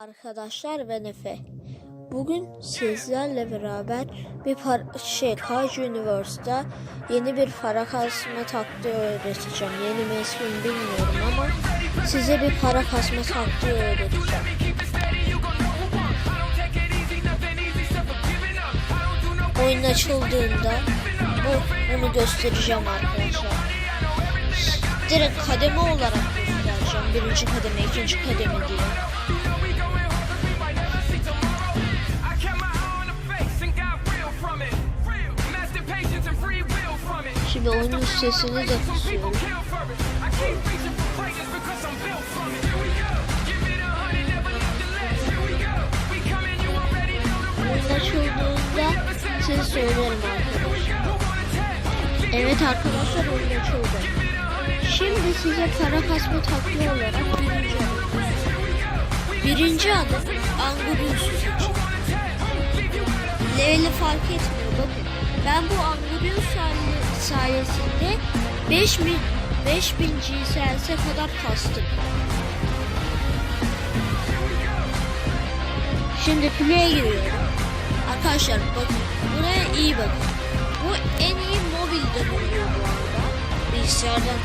Arkadaşlar ve Nefe. Bugün sizlerle beraber bir par şey Kaju Universe'da yeni bir para kasma taktiği öğreteceğim. Yeni mi bilmiyorum ama size bir para kasma taktiği öğreteceğim. Oyun açıldığında bu bunu göstereceğim arkadaşlar. Direkt kademe olarak. Birinci kademe, ikinci kademe diye. Şimdi oyunun sesini de kısıyorum. Oyun açıldığında size söylerim arkadaşlar. Evet arkadaşlar. Şimdi size para kasma taktiği olarak birinci adım. Birinci adım seçin. Leveli fark etmiyor bakın. Ben bu Angurius say- sayesinde 5000 5000 GSL'e kadar kastım. Şimdi play'e giriyorum. Arkadaşlar bakın buraya iyi bakın. Bu en iyi mobilde oluyor bu arada. Bilgisayardan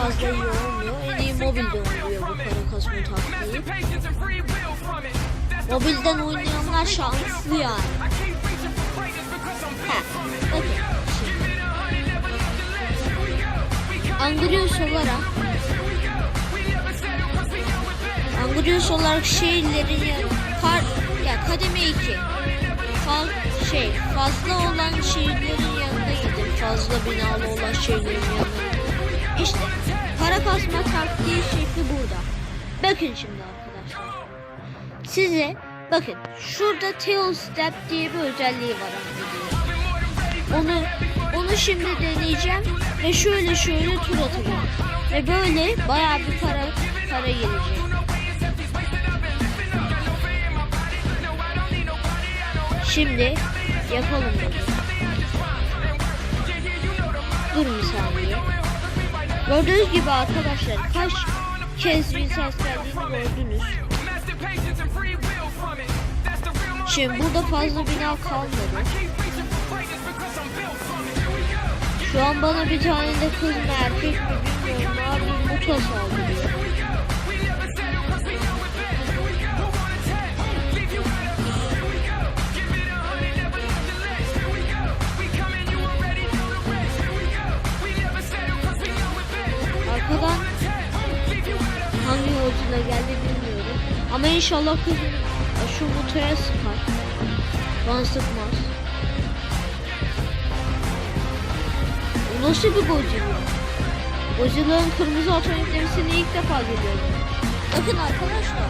fazla iyi olmuyor. En iyi mobilde oluyor bu para kasma taktiği. Mobilden oynayanlar şanslı yani. Ha, şimdi. Angrius olarak Angrius olarak şeylerin ya, kar, ya kademe 2 Fal, şey fazla olan şehirlerin yanına gidin. Fazla binalı olan şehirlerin yanına. İşte para kasma taktiği şekli burada. Bakın şimdi arkadaşlar. Size bakın şurada tail step diye bir özelliği var. Onu onu şimdi deneyeceğim ve şöyle şöyle tur atacağım. Ve böyle bayağı bir para para gelecek. Şimdi yapalım bunu. Gördüğünüz gibi arkadaşlar kaç kez Vincent geldiğini gördünüz. Şimdi burada fazla bina kalmadı. Şu an bana bir tane de kız mı erkek mi bilmiyorum abi muta saldırıyor. Ama inşallah kız şu mutaya sıkar. Bana sıkmaz. Bu nasıl bir Godzilla? Godzilla'nın kırmızı otomatiklerisini ilk defa görüyorum. Bakın arkadaşlar.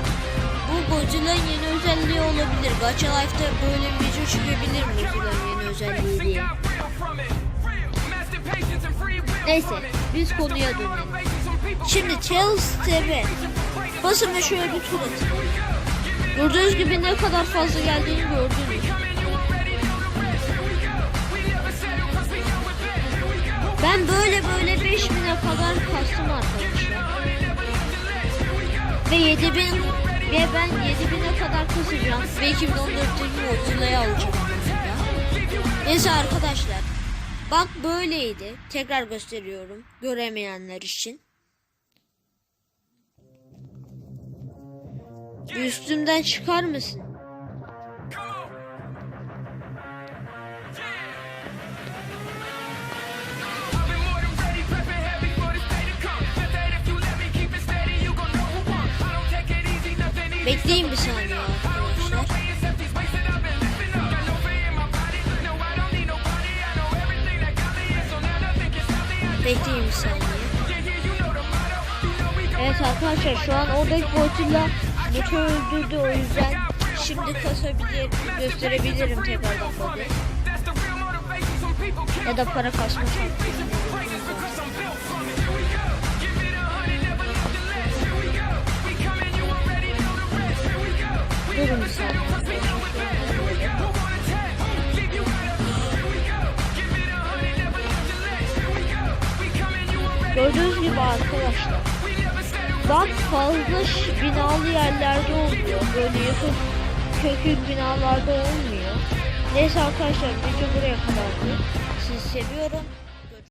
Bu Godzilla'nın yeni özelliği olabilir. Gacha Life'da böyle bir video çıkabilir Godzilla'nın yeni özelliği diye. Neyse biz konuya dönelim. Şimdi Tails TV. Basın ve şöyle bir tur atın. Gördüğünüz gibi ne kadar fazla geldiğini gördünüz. Ben böyle böyle 5000'e kadar kastım arkadaşlar. Ve 7000 ve ben 7000'e kadar kasacağım. Ve 2014'teki Godzilla'yı alacağım. Neyse arkadaşlar. Bak böyleydi. Tekrar gösteriyorum. Göremeyenler için. Üstümden çıkar mısın? Bekleyin bir saniye arkadaşlar. Bekleyin bir saniye. Evet arkadaşlar şu an oradaki Godzilla motor öldürdü o yüzden şimdi kasabilir, gösterebilirim tekrardan body. Ya da para kasma. Durun bir saniye. Gördüğünüz gibi arkadaşlar. Bak fazla binalı yerlerde oluyor. Böyle yakın kökün binalarda olmuyor. Neyse arkadaşlar video buraya kadardı. Sizi seviyorum.